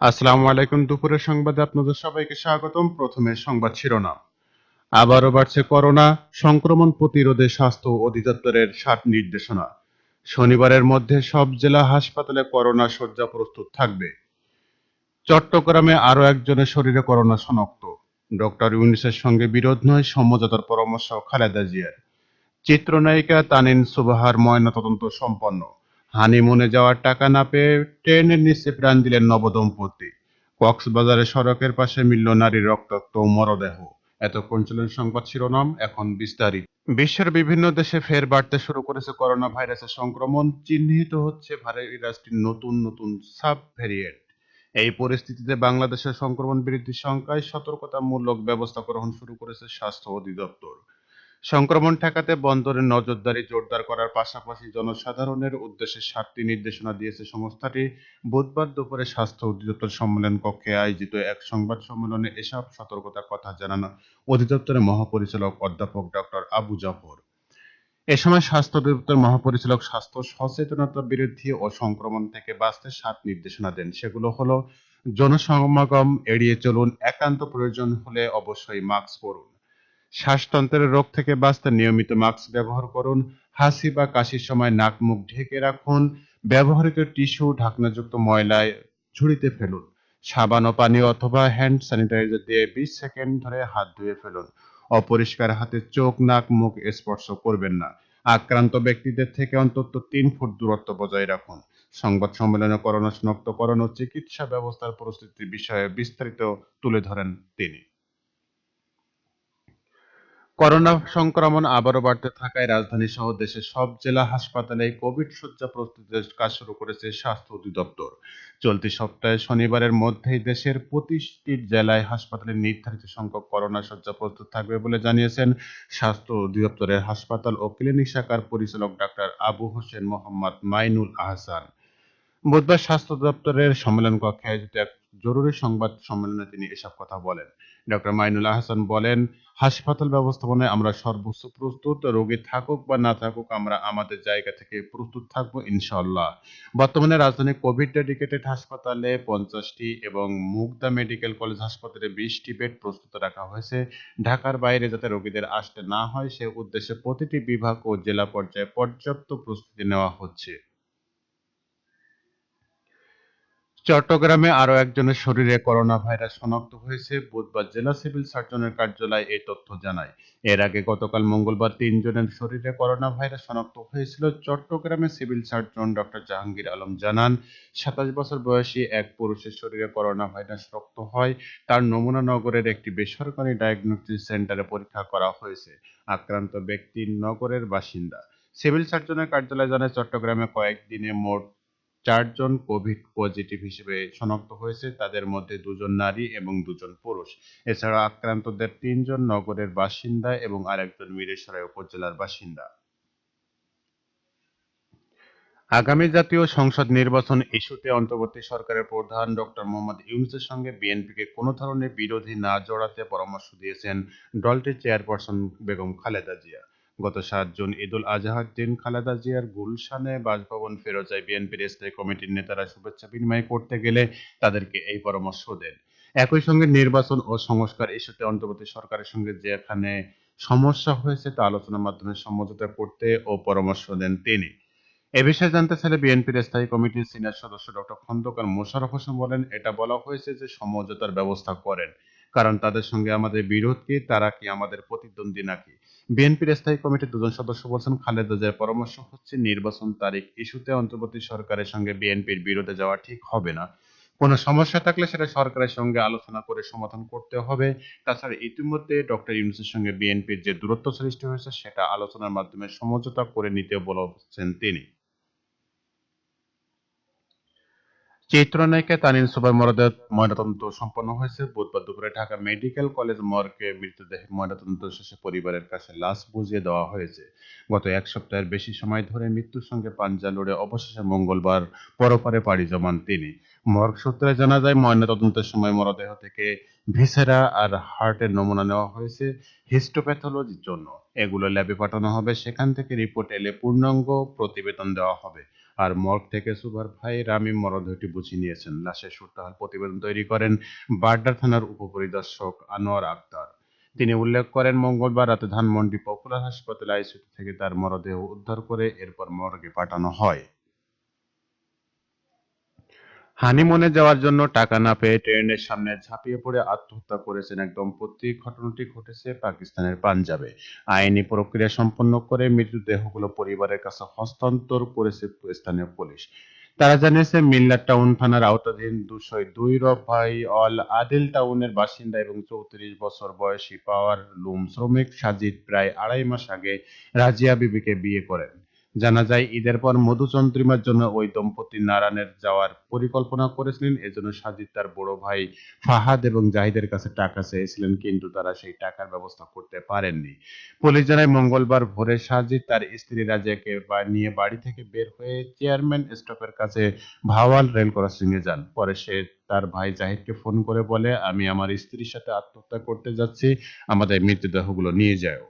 আসসালামু আলাইকুম। দুপুরের সংবাদে আপনাদের সবাইকে স্বাগতম। প্রথমে সংবাদ শিরোনাম। আবারও বাড়ছে করোনা সংক্রমণ প্রতিরোধে স্বাস্থ্য অধিদপ্তরের ষাট নির্দেশনা। শনিবারের মধ্যে সব জেলা হাসপাতালে করোনা শয্যা প্রস্তুত থাকবে। চট্টগ্রামে আরও একজনের শরীরে করোনা শনাক্ত। ডক্টর ইউনিসের সঙ্গে বিরোধ নয়, সমঝোতার পরামর্শ খালেদা জিয়ার। চিত্রনায়িকা তানিন সুবাহার ময়নাতদন্ত সম্পন্ন। হানিমুনে যাওয়ার টাকা না পেয়ে ট্রেনের নিচে প্রাণ দিলেন নবদম্পতি। কক্সবাজারে সড়কের পাশে মিলল নারীর রক্তাক্ত মরদেহ। এতক্ষণ ছিলেন সংবাদ শিরোনাম, এখন বিস্তারিত। বিশ্বের বিভিন্ন দেশে ফের বাড়তে শুরু করেছে করোনা ভাইরাসের সংক্রমণ, চিহ্নিত হচ্ছে ভাইরাসটির নতুন নতুন সাব ভ্যারিয়েন্ট এই পরিস্থিতিতে বাংলাদেশের সংক্রমণ বৃদ্ধির সংখ্যায় সতর্কতামূলক ব্যবস্থা গ্রহণ শুরু করেছে স্বাস্থ্য অধিদপ্তর। সংক্রমণ ঠেকাতে বন্দরে নজরদারি জোরদার করার পাশাপাশি জনসাধারণের উদ্দেশ্যে সাতটি নির্দেশনা দিয়েছে সংস্থাটি। বুধবার দুপুরে স্বাস্থ্য অধিদপ্তর সম্মেলন কক্ষে আয়োজিত এক সংবাদ সম্মেলনে এসব সতর্কতার কথা জানান অধিদপ্তরের মহাপরিচালক অধ্যাপক ডক্টর আবু জাফর। এ সময় স্বাস্থ্য অধিদপ্তর মহাপরিচালক স্বাস্থ্য সচেতনতা বৃদ্ধি ও সংক্রমণ থেকে বাঁচতে সাত নির্দেশনা দেন। সেগুলো হলো, জনসমাগম এড়িয়ে চলুন, একান্ত প্রয়োজন হলে অবশ্যই মাস্ক পরুন। শ্বাসতন্ত্রের রোগ থেকে বাঁচতে নিয়মিত মাস্ক ব্যবহার করুন। হাসি বা কাশির সময় নাক মুখ ঢেকে রাখুন। ব্যবহৃত টিস্যু, ঢাকনাযুক্ত ময়লায় ঝুড়িতে ফেলুন। সাবান ও পানি অথবা হ্যান্ড স্যানিটাইজার দিয়ে বিশ সেকেন্ড ধরে হাত ধুয়ে ফেলুন। অপরিষ্কার হাতে চোখ, নাক, মুখ স্পর্শ করবেন না। আক্রান্ত ব্যক্তিদের থেকে অন্তত তিন ফুট দূরত্ব বজায় রাখুন। সংবাদ সম্মেলনে করোনা শনাক্তকরণ ও চিকিৎসা ব্যবস্থার পরিস্থিতি বিষয়ে বিস্তারিত তুলে ধরেন তিনি। করোনা সংক্রমণ আবারও বাড়তে থাকায় রাজধানী সহ দেশের সব জেলা হাসপাতালে কোভিড শয্যা প্রস্তুতির কাজ শুরু করেছে স্বাস্থ্য অধিদপ্তর। চলতি সপ্তাহে শনিবারের মধ্যেই দেশের প্রতিটি জেলায় হাসপাতালে নির্ধারিত সংখ্যক করোনা শয্যা প্রস্তুত থাকবে বলে জানিয়েছেন স্বাস্থ্য অধিদপ্তরের হাসপাতাল ও ক্লিনিক শাখার পরিচালক ডাক্তার আবু হোসেন মোহাম্মদ মাইনুল আহসান। বুধবার স্বাস্থ্য দপ্তরের সম্মেলন কক্ষে আয়োজিত এক জরুরি সংবাদ সম্মেলনে তিনি এসব কথা বলেন। ডক্টর মাইনুল আহসান বলেন, হাসপাতাল ব্যবস্থাপনায় আমরা সর্বোচ্চ প্রস্তুত, রোগী থাকুক বা না থাকুক, আমরা আমাদের জায়গা থেকে প্রস্তুত থাকব ইনশাল্লাহ বর্তমানে রাজধানী কোভিড ডেডিকেটেড হাসপাতালে পঞ্চাশটি এবং মুগদা মেডিকেল কলেজ হাসপাতালে বিশটি বেড প্রস্তুত রাখা হয়েছে। ঢাকার বাইরে যাতে রোগীদের আসতে না হয়, সে উদ্দেশ্যে প্রতিটি বিভাগ ও জেলা পর্যায়ে পর্যাপ্ত প্রস্তুতি নেওয়া হচ্ছে। চট্টগ্রামে আরও একজনের শরীরে করোনা ভাইরাস শনাক্ত হয়েছে। বুধবার জেলা সিভিল সার্জনের কার্যালয় এই তথ্য জানায়। এর আগে গতকাল মঙ্গলবার তিনজনের শরীরে করোনা ভাইরাস শনাক্ত হয়েছিল। চট্টগ্রামে civil surgeon doctor Jahangir Alam জানান, সাতাশ বছর বয়সী এক পুরুষের শরীরে করোনা ভাইরাস রক্ত হয়। তার নমুনা নগরের একটি বেসরকারি ডায়াগনস্টিক সেন্টারে পরীক্ষা করা হয়েছে। আক্রান্ত ব্যক্তি নগরের বাসিন্দা। সিভিল সার্জনের কার্যালয় জানায়, চট্টগ্রামে কয়েকদিনে মোট চারজন কোভিড পজিটিভ হিসেবে শনাক্ত হয়েছে, তাদের মধ্যে দুজন নারী এবং দুজন পুরুষ। এছাড়া আক্রান্তদের তিনজন নগরের বাসিন্দা এবং আরেকজন মিরেসরাই উপজেলার বাসিন্দা। আগামী জাতীয় সংসদ নির্বাচন ইস্যুতে অন্তর্বর্তী সরকারের প্রধান ডক্টর মোহাম্মদ ইউনুসের সঙ্গে বিএনপিকে কোনো ধরনের বিরোধী না জড়াতে পরামর্শ দিয়েছেন দলটির চেয়ারপারসন বেগম খালেদা জিয়া। গত সাত জুন ঈদুল আজহার দিন খালেদা জিয়ার গুলশানে বাসভবন ফেরোজায় বিএনপির স্থায়ী কমিটির নেতারা শুভেচ্ছা বিনিময় করতে গেলে তাদেরকে এই পরামর্শ দেন। একই সঙ্গে নির্বাচন ও সংস্কার ইস্যুতে অন্তর্বর্তী সরকারের সঙ্গে যেখানে সমস্যা হয়েছে তা আলোচনার মাধ্যমে সমঝোতা করতে ও পরামর্শ দেন তিনি। এ বিষয়ে জানতে চাইলে বিএনপির স্থায়ী কমিটির সিনিয়র সদস্য ডক্টর খন্দকার মোশারফ হোসেন বলেন, এটা বলা হয়েছে যে সমঝোতার ব্যবস্থা করেন। কারণ তাদের সঙ্গে আমাদের বিরোধ কি, তারা কি আমাদের প্রতিদ্বন্দ্বী নাকি? বিএনপির স্থায়ী কমিটির দুজন সদস্য বলছেন, খালেদা জিয়ার পরামর্শ হচ্ছে, নির্বাচন তারিখ ইস্যুতে অন্তর্বর্তী সরকারের সঙ্গে বিএনপির বিরোধে যাওয়া ঠিক হবে না। কোনো সমস্যা থাকলে সেটা সরকারের সঙ্গে আলোচনা করে সমাধান করতে হবে। তাছাড়া ইতিমধ্যে ডক্টর ইউনুসের সঙ্গে বিএনপির যে দূরত্ব সৃষ্টি হয়েছে, সেটা আলোচনার মাধ্যমে সমঝোতা করে নিতে বলেছেন তিনি। চিত্রনায়িকা তানিন সুবাই মরদেহ ময়নাতদন্ত সম্পন্ন হয়েছে। বুধবার দুপুরে ঢাকা মেডিকেল কলেজ মর্গে মৃতদেহ ময়নাতদন্ত শেষে পরিবারের কাছে লাশ বুঝিয়ে দেওয়া হয়েছে। গত এক সপ্তাহের বেশি সময় ধরে মৃত্যুর সঙ্গে পাঞ্জা লড়ে অবশেষে মঙ্গলবার পরপারে পাড়ি জমান তিনি। মর্গ সূত্রে জানা যায়, ময়নাতদন্তের সময় মরদেহ থেকে ভিসেরা আর হার্টের নমুনা নেওয়া হয়েছে হিস্টোপ্যাথোলজির জন্য। এগুলো ল্যাবে পাঠানো হবে, সেখান থেকে রিপোর্ট এলে পূর্ণাঙ্গ প্রতিবেদন দেওয়া হবে। আর মর্গ থেকে সুপার ভাই রামিম মরদেহটি বুঝিয়ে নিয়েছেন। লাশের সুরতাহাল প্রতিবেদন তৈরি করেন বাড্ডা থানার উপপরিদর্শক আনোয়ার আক্তার। তিনি উল্লেখ করেন, মঙ্গলবার রাতে ধানমন্ডি পপুলার হাসপাতালে আইসিইউ থেকে তার মরদেহ উদ্ধার করে এরপর মর্গে পাঠানো হয়। হানিমুনে যাওয়ার জন্য টাকা না পেয়ে ট্রেনের সামনে ঝাঁপিয়ে পড়ে আত্মহত্যা করেছেন এক দম্পতি। ঘটনাটি ঘটেছে পাকিস্তানের পাঞ্জাবে। আইনি প্রক্রিয়া সম্পন্ন করে মৃতদেহগুলো পরিবারের কাছে হস্তান্তর করেছে স্থানীয় পুলিশ। তারা জানিয়েছে, মিল্লার টাউন থানার আওতাধীন দুশো দুই রফাই অল আদিল টাউনের বাসিন্দা এবং চৌত্রিশ বছর বয়সী পাওয়ার লুম শ্রমিক সাজিদ প্রায় আড়াই মাস আগে রাজিয়া বিবিকে বিয়ে করেন। জানা যায়, ঈদের পর মধুচন্দ্রিমার জন্য ওই দম্পতি নারায়ণের যাওয়ার পরিকল্পনা করেছিলেন। এজন্য সাজিদ তার বড় ভাই ফাহাদ এবং জাহিদের কাছে টাকা চেয়েছিলেন, কিন্তু তারা সেই টাকার ব্যবস্থা করতে পারেননি। পুলিশ জানায়, মঙ্গলবার ভোরে সাজিদ তার স্ত্রী রাজিয়াকে নিয়ে বাড়ি থেকে বের হয়ে চেয়ারম্যান স্টপের কাছে ভাওয়াল রেল ক্রসিং এ যান। পরে সে তার ভাই জাহিদকে ফোন করে বলে, আমি আমার স্ত্রীর সাথে আত্মহত্যা করতে যাচ্ছি, আমাদের মৃতদেহগুলো নিয়ে যাও।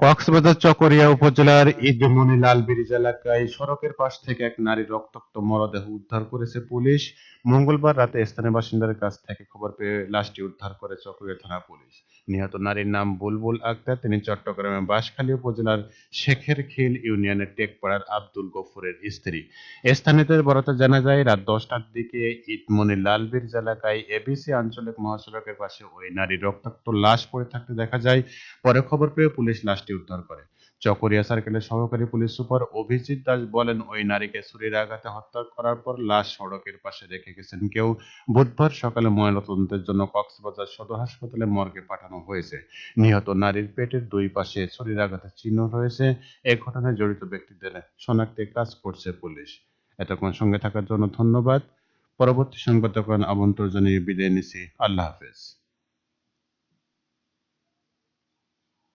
কক্সবাজার চকরিয়া উপজেলার ঈদমনি লাল ব্রিজ এলাকায় সড়কের পাশ থেকে এক নারীর রক্তাক্ত মরদেহ উদ্ধার করেছে পুলিশ। মঙ্গলবার রাতে স্থানীয় বাসিন্দাদের কাছ থেকে খবর পেয়ে লাশটি উদ্ধার করে চকরিয়া থানা পুলিশ। নিহত নারীর নাম বুলবুল আক্তার। তিনি চট্টগ্রামের বাঁশখালী উপজেলার শেখের খিল ইউনিয়নের টেকপাড়ার আব্দুল গফুরের স্ত্রী। স্থানীয়দের বরাতে জানা যায়, রাত দশটার দিকে ইটমনি লালবীর এলাকায় এবিসি আঞ্চলিক মহাসড়কের পাশে ওই নারী রক্তাক্ত লাশ পড়ে থাকতে দেখা যায়। পরে খবর পেয়ে পুলিশ লাশটি উদ্ধার করে। চকরিয়া সার্কেলের সহকারী পুলিশ সুপার অভিজিৎ দাস বলেন, ওই নারীকে ছুরির আঘাতে হত্যা করার পর লাশ সড়কের পাশে রেখে গেছেন। কেউ বুধবার সকালে ময়নাতদন্তের জন্য কক্সবাজার সদর হাসপাতালে মর্গে পাঠানো হয়েছে। নিহত নারীর পেটের দুই পাশে ছুরির আঘাতের চিহ্ন রয়েছে। এ ঘটনায় জড়িত ব্যক্তিদের শনাক্তে কাজ করছে পুলিশ। এতক্ষণ সঙ্গে থাকার জন্য ধন্যবাদ। পরবর্তী সংবাদ তখন আমন্ত্রণ জানিয়ে বিদায় নিছি আল্লাহ হাফেজ।